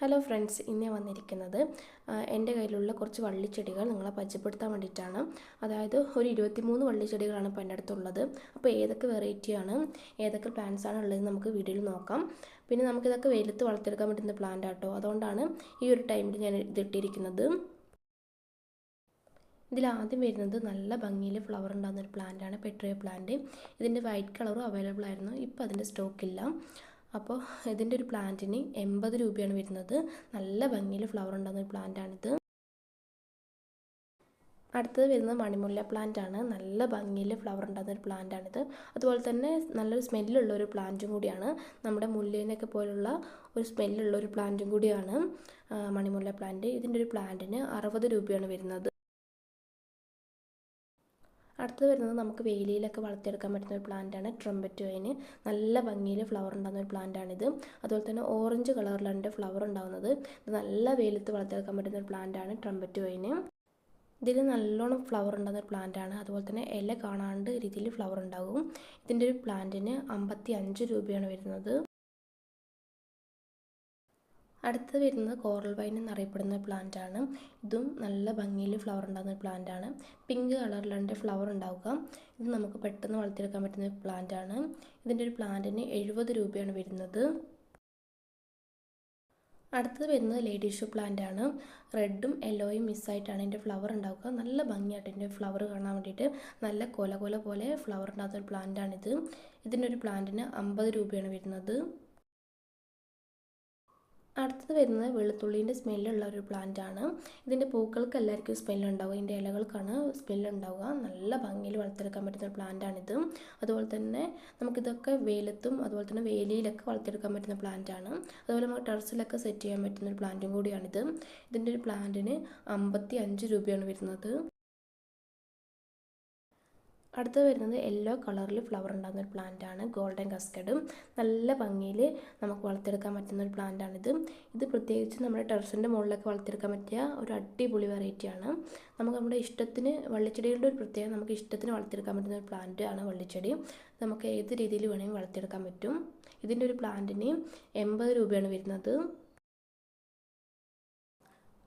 Hello friends ഇന്ന് വന്നിരിക്കുന്നത് എന്റെ കയ്യിലുള്ള കുറച്ച് വള്ളിച്ചെടികൾ നിങ്ങളെ പരിചയപ്പെടുത്താൻ വേണ്ടിയിട്ടാണ്. അതായത് ഒരു ഇരുപത്തിമൂന്ന് വള്ളിച്ചെടികളാണ് ഇപ്പോൾ എന്റെ അടുത്തുള്ളത്. അപ്പോൾ ഏതൊക്കെ വെറൈറ്റിയാണ് ഏതൊക്കെ പ്ലാന്റ്സ് ആണ് ഉള്ളത് നമുക്ക് വീഡിയോയിൽ നോക്കാം. പിന്നെ നമുക്കിതൊക്കെ വെയിലത്ത് വളർത്തിയെടുക്കാൻ പറ്റുന്ന പ്ലാന്റ് ആട്ടോ. അതുകൊണ്ടാണ് ഈ ഒരു ടൈമിൽ ഞാൻ ഇതിട്ടിരിക്കുന്നത്. ഇതിൽ ആദ്യം വരുന്നത് നല്ല ഭംഗിയിൽ ഫ്ലവർ ഉണ്ടാകുന്ന ഒരു പ്ലാന്റാണ് പെട്രിയ പ്ലാന്റ് ഇതിന്റെ വൈറ്റ് കളറും അവൈലബിൾ ആയിരുന്നു. ഇപ്പോൾ അതിന്റെ സ്റ്റോക്കില്ല അപ്പോൾ ഇതിന്റെ ഒരു പ്ലാന്റിന് എൺപത് രൂപയാണ് വരുന്നത്. നല്ല ഭംഗിയിൽ ഫ്ലവർ ഉണ്ടാകുന്ന ഒരു പ്ലാന്റാണിത് അടുത്തത് വരുന്നത് മണിമുല്ല പ്ലാന്റ് ആണ്. നല്ല ഭംഗിയിൽ ഫ്ലവർ ഉണ്ടാകുന്ന ഒരു പ്ലാന്റ് ആണിത്. അതുപോലെ തന്നെ നല്ലൊരു സ്മെല്ലുള്ള ഒരു പ്ലാന്റും കൂടിയാണ്. നമ്മുടെ മുല്ലേനൊക്കെ പോലുള്ള ഒരു സ്മെല്ലുള്ള ഒരു പ്ലാന്റും കൂടിയാണ് മണിമുല്ല പ്ലാന്റ് ഇതിന്റെ ഒരു പ്ലാന്റിന് അറുപത് രൂപയാണ് വരുന്നത്. അടുത്തത് വരുന്നത് നമുക്ക് വേലിയിലൊക്കെ വളർത്തിയെടുക്കാൻ പറ്റുന്ന ഒരു പ്ലാന്റാണ് ട്രംബറ്റ് വൈന് നല്ല ഭംഗിയിൽ ഫ്ലവർ ഉണ്ടാകുന്ന ഒരു പ്ലാന്റാണിത് അതുപോലെ തന്നെ ഓറഞ്ച് കളറിലാണ് ഫ്ലവർ ഉണ്ടാകുന്നത്. ഇത് നല്ല വെയിലത്ത് വളർത്തിയെടുക്കാൻ പറ്റുന്ന ഒരു പ്ലാന്റാണ് ട്രംബറ്റ് വൈന് ഇതിൽ നല്ലോണം ഫ്ലവർ ഉണ്ടാകുന്ന ഒരു പ്ലാന്റാണ് അതുപോലെ തന്നെ ഇല കാണാണ്ട് രീതിയിൽ ഫ്ലവർ ഉണ്ടാകും. ഇതിന്റെ ഒരു പ്ലാന്റിന് അമ്പത്തി അഞ്ച് രൂപയാണ് വരുന്നത്. അടുത്ത് വരുന്നത് കോറൽ വൈൻ എന്നറിയപ്പെടുന്ന പ്ലാന്റ് ആണ്. ഇതും നല്ല ഭംഗിയിൽ ഫ്ലവർ ഉണ്ടാകുന്ന പ്ലാന്റ് ആണ്. പിങ്ക് കളറിലാണ് ഫ്ലവർ ഉണ്ടാവുക. ഇത് നമുക്ക് പെട്ടെന്ന് വളർത്തിയെടുക്കാൻ പറ്റുന്ന പ്ലാന്റ് ആണ്. ഇതിന്റെ ഒരു പ്ലാന്റിന് എഴുപത് രൂപയാണ് വരുന്നത്. അടുത്തത് വരുന്നത് ലേഡി ഷൂ പ്ലാന്റ് ആണ്. റെഡും യെല്ലോയും മിസ്സായിട്ടാണ് ഇതിന്റെ ഫ്ലവർ ഉണ്ടാവുക. നല്ല ഭംഗിയായിട്ട് ഇതിന്റെ ഫ്ലവർ കാണാൻ വേണ്ടിയിട്ട് നല്ല കൊല കൊല പോലെ ഫ്ലവർ ഉണ്ടാകുന്ന ഒരു പ്ലാന്റാണിത് ഇതിന്റെ ഒരു പ്ലാന്റിന് അമ്പത് രൂപയാണ് വരുന്നത്. അടുത്തത് വരുന്നത് വെളുത്തുള്ളീന്റെ സ്മെല്ലുള്ള ഒരു പ്ലാന്റ് ആണ് ഇതിന്റെ പൂക്കൾക്ക് എല്ലാവർക്കും സ്മെല്ലുണ്ടാവുക ഇതിന്റെ ഇലകൾക്കാണ് സ്മെല്ലുണ്ടാവുക. നല്ല ഭംഗിയിൽ വളർത്തിയെടുക്കാൻ പറ്റുന്ന ഒരു പ്ലാന്റ് ആണിത് അതുപോലെ തന്നെ നമുക്കിതൊക്കെ വെയിലത്തും അതുപോലെ തന്നെ വേലിയിലൊക്കെ വളർത്തിയെടുക്കാൻ പറ്റുന്ന പ്ലാന്റാണ്. അതുപോലെ നമുക്ക് ടെറസിലൊക്കെ സെറ്റ് ചെയ്യാൻ പറ്റുന്ന ഒരു പ്ലാന്റും കൂടിയാണിത്. ഇതിന്റെ ഒരു പ്ലാന്റിന് അമ്പത്തി അഞ്ച് രൂപയാണ് വരുന്നത്. അടുത്ത് വരുന്നത് യെല്ലോ കളറിൽ ഫ്ലവർ ഉണ്ടാകുന്ന ഒരു പ്ലാന്റ് ആണ് ഗോൾഡൻ കസ്കഡും നല്ല ഭംഗിയിൽ നമുക്ക് വളർത്തിയെടുക്കാൻ പറ്റുന്ന ഒരു പ്ലാന്റ് ആണിത്. ഇത് പ്രത്യേകിച്ച് നമ്മുടെ ടെറസിന്റെ മുകളിലൊക്കെ വളർത്തിയെടുക്കാൻ പറ്റിയ ഒരു അടിപൊളി വെറൈറ്റിയാണ് നമുക്ക് നമ്മുടെ ഇഷ്ടത്തിന് വള്ളിച്ചെടികളുടെ ഒരു പ്രത്യേകം നമുക്ക് ഇഷ്ടത്തിന് വളർത്തിയെടുക്കാൻ പറ്റുന്ന ഒരു പ്ലാന്റ് ആണ് വള്ളിച്ചെടി. നമുക്ക് ഏത് രീതിയിൽ വേണമെങ്കിലും വളർത്തിയെടുക്കാൻ പറ്റും. ഇതിന്റെ ഒരു പ്ലാന്റിന് എൺപത് രൂപയാണ് വരുന്നത്.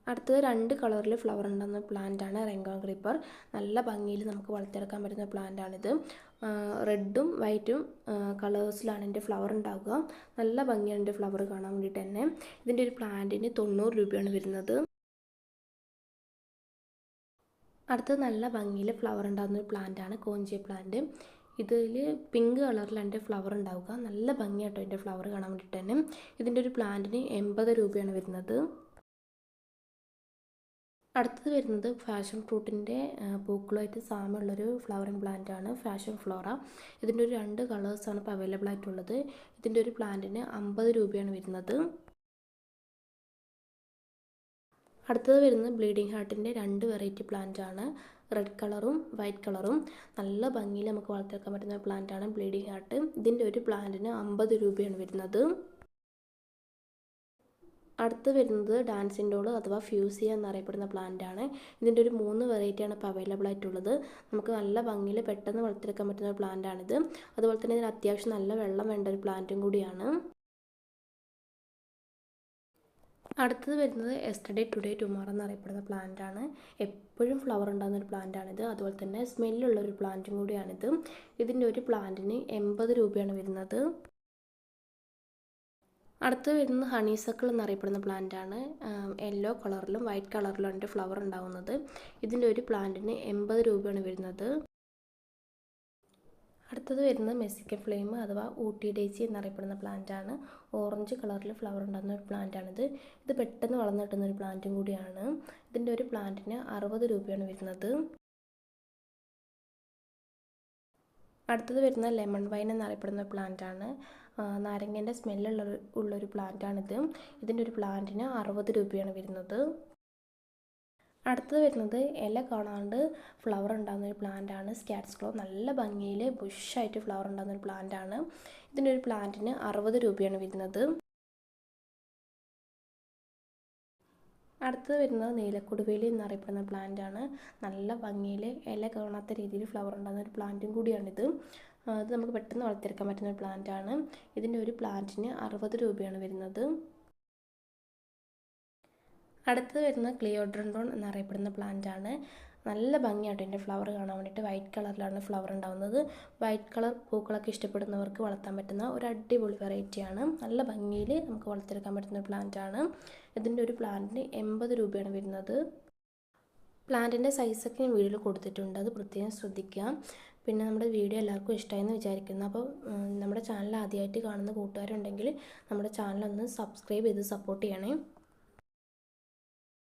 അടുത്തത് രണ്ട് കളറിൽ ഫ്ലവർ ഉണ്ടാകുന്ന പ്ലാന്റാണ് റെങ്കോൺ ക്രീപ്പർ നല്ല ഭംഗിയിൽ നമുക്ക് വളർത്തിയെടുക്കാൻ പറ്റുന്ന പ്ലാന്റാണിത് റെഡും വൈറ്റും കളേഴ്സിലാണ് എന്റെ ഫ്ലവർ ഉണ്ടാവുക. നല്ല ഭംഗിയാണ് എന്റെ ഫ്ലവർ കാണാൻ വേണ്ടിയിട്ട് തന്നെ. ഇതിന്റെ ഒരു പ്ലാന്റിന് തൊണ്ണൂറ് രൂപയാണ് വരുന്നത്. അടുത്തത് നല്ല ഭംഗിയിൽ ഫ്ലവർ ഉണ്ടാകുന്ന ഒരു പ്ലാന്റാണ് കോഞ്ചിയ പ്ലാന്റ് ഇതിൽ പിങ്ക് കളറിലാണ് എന്റെ ഫ്ലവർ ഉണ്ടാവുക. നല്ല ഭംഗിയാട്ടോ എന്റെ ഫ്ലവർ കാണാൻ വേണ്ടിയിട്ട് തന്നെ. ഇതിന്റെ ഒരു പ്ലാന്റിന് എൺപത് രൂപയാണ് വരുന്നത്. അടുത്തത് വരുന്നത് ഫാഷൻ ഫ്രൂട്ടിന്റെ പൂക്കളുമായിട്ട് സാമ്യമുള്ളൊരു ഫ്ലവറിങ് പ്ലാന്റ് ആണ് ഫാഷൻ ഫ്ലോറ. ഇതിന്റെ ഒരു രണ്ട് കളേഴ്സാണ് ഇപ്പോൾ അവൈലബിൾ ആയിട്ടുള്ളത്. ഇതിന്റെ ഒരു പ്ലാന്റിന് അമ്പത് രൂപയാണ് വരുന്നത്. അടുത്തത് വരുന്നത് ബ്ലീഡിങ് ഹാർട്ടിന്റെ രണ്ട് വെറൈറ്റി പ്ലാന്റ് ആണ് റെഡ് കളറും വൈറ്റ് കളറും. നല്ല ഭംഗിയിൽ നമുക്ക് വളർത്തിയെടുക്കാൻ പറ്റുന്ന പ്ലാന്റ് ആണ് ബ്ലീഡിങ് ഹാർട്ട്. ഇതിന്റെ ഒരു പ്ലാന്റിന് അമ്പത് രൂപയാണ് വരുന്നത്. അടുത്ത് വരുന്നത് ഡാൻസിൻഡോൾ അഥവാ ഫ്യൂസിയ എന്നറിയപ്പെടുന്ന പ്ലാന്റ് ആണ് ഇതിന്റെ ഒരു മൂന്ന് വെറൈറ്റിയാണ് ഇപ്പോൾ അവൈലബിൾ ആയിട്ടുള്ളത്. നമുക്ക് നല്ല ഭംഗിയിൽ പെട്ടെന്ന് വളർത്തിയെടുക്കാൻ പറ്റുന്ന ഒരു പ്ലാന്റ് ആണിത് അതുപോലെ തന്നെ ഇതിന് അത്യാവശ്യം നല്ല വെള്ളം വേണ്ട ഒരു പ്ലാന്റും കൂടിയാണ്. അടുത്തത് വരുന്നത് എസ്റ്റർഡേ ടുഡേ ടുമോറോ എന്നറിയപ്പെടുന്ന പ്ലാന്റ് ആണ് എപ്പോഴും ഫ്ലവർ ഉണ്ടാകുന്ന ഒരു പ്ലാന്റ് ആണിത് അതുപോലെ തന്നെ സ്മെല്ലുള്ള ഒരു പ്ലാന്റും കൂടിയാണിത്. ഇതിന്റെ ഒരു പ്ലാന്റിന് എൺപത് രൂപയാണ് വരുന്നത്. അടുത്ത് വരുന്നത് ഹണീസക്കിൾ എന്നറിയപ്പെടുന്ന പ്ലാന്റ് ആണ്. യെല്ലോ കളറിലും വൈറ്റ് കളറിലും ഉണ്ട് ഫ്ലവർ ഉണ്ടാവുന്നത്. ഇതിന്റെ ഒരു പ്ലാന്റിന് എൺപത് രൂപയാണ് വരുന്നത്. അടുത്തത് വരുന്നത് മെസ്സിക്കൻ ഫ്ലെയിം അഥവാ ഊട്ടി ഡേസി എന്നറിയപ്പെടുന്ന പ്ലാന്റ് ആണ്. ഓറഞ്ച് കളറിൽ ഫ്ലവർ ഉണ്ടാകുന്ന ഒരു പ്ലാന്റ് ആണിത്. ഇത് പെട്ടെന്ന് വളർന്നു കിട്ടുന്ന ഒരു പ്ലാന്റും കൂടിയാണ്. ഇതിന്റെ ഒരു പ്ലാന്റിന് അറുപത് രൂപയാണ് വരുന്നത്. അടുത്തത് വരുന്ന ലെമൺ വൈൻ എന്നറിയപ്പെടുന്ന പ്ലാന്റ് ആണ്. നാരങ്ങേന്റെ സ്മെല്ലുള്ള ഉള്ളൊരു പ്ലാന്റാണിത്. ഇതിന്റെ ഒരു പ്ലാന്റിന് അറുപത് രൂപയാണ് വരുന്നത്. അടുത്തത് വരുന്നത് ഇല കാണാണ്ട് ഫ്ലവർ ഉണ്ടാകുന്ന ഒരു പ്ലാന്റാണ്. സ്കാറ്റ്സ് ക്ലോ നല്ല ഭംഗിയിൽ ബുഷായിട്ട് ഫ്ലവർ ഉണ്ടാകുന്ന ഒരു പ്ലാന്റാണ്. ഇതിന്റെ ഒരു പ്ലാന്റിന് അറുപത് രൂപയാണ് വരുന്നത്. അടുത്തത് വരുന്നത് നീലക്കൊടുവേലി എന്നറിയപ്പെടുന്ന പ്ലാന്റ് ആണ് നല്ല ഭംഗിയിൽ ഇല കാണാത്ത രീതിയിൽ ഫ്ലവർ ഉണ്ടാകുന്ന ഒരു പ്ലാന്റും കൂടിയാണിത്. അത് നമുക്ക് പെട്ടെന്ന് വളർത്തിയെടുക്കാൻ പറ്റുന്ന ഒരു പ്ലാന്റ് ആണ്. ഇതിന്റെ ഒരു പ്ലാന്റിന് അറുപത് രൂപയാണ് വരുന്നത്. അടുത്തത് വരുന്ന ക്ലിയോഡ്രൻഡോൺ എന്നറിയപ്പെടുന്ന പ്ലാന്റ് ആണ്. നല്ല ഭംഗിയാട്ടോ എന്റെ ഫ്ലവർ കാണാൻ വേണ്ടിയിട്ട്. വൈറ്റ് കളറിലാണ് ഫ്ലവർ ഉണ്ടാകുന്നത് വൈറ്റ് കളർ പൂക്കളൊക്കെ ഇഷ്ടപ്പെടുന്നവർക്ക് വളർത്താൻ പറ്റുന്ന ഒരു അടിപൊളി വെറൈറ്റിയാണ് നല്ല ഭംഗിയിൽ നമുക്ക് വളർത്തിയെടുക്കാൻ പറ്റുന്ന ഒരു പ്ലാന്റ് ആണ്. ഇതിന്റെ ഒരു പ്ലാന്റിന് എൺപത് രൂപയാണ് വരുന്നത്. പ്ലാന്റിന്റെ സൈസൊക്കെ ഞാൻ വീഡിയോയിൽ കൊടുത്തിട്ടുണ്ട്. അത് പ്രത്യേകം ശ്രദ്ധിക്കുക. പിന്നെ നമ്മുടെ വീഡിയോ എല്ലാവർക്കും ഇഷ്ടമായെന്ന് വിചാരിക്കുന്നു. അപ്പോൾ നമ്മുടെ ചാനൽ ആദ്യമായിട്ട് കാണുന്ന കൂട്ടുകാരുണ്ടെങ്കിൽ നമ്മുടെ ചാനൽ ഒന്ന് സബ്സ്ക്രൈബ് ചെയ്ത് സപ്പോർട്ട് ചെയ്യണേ.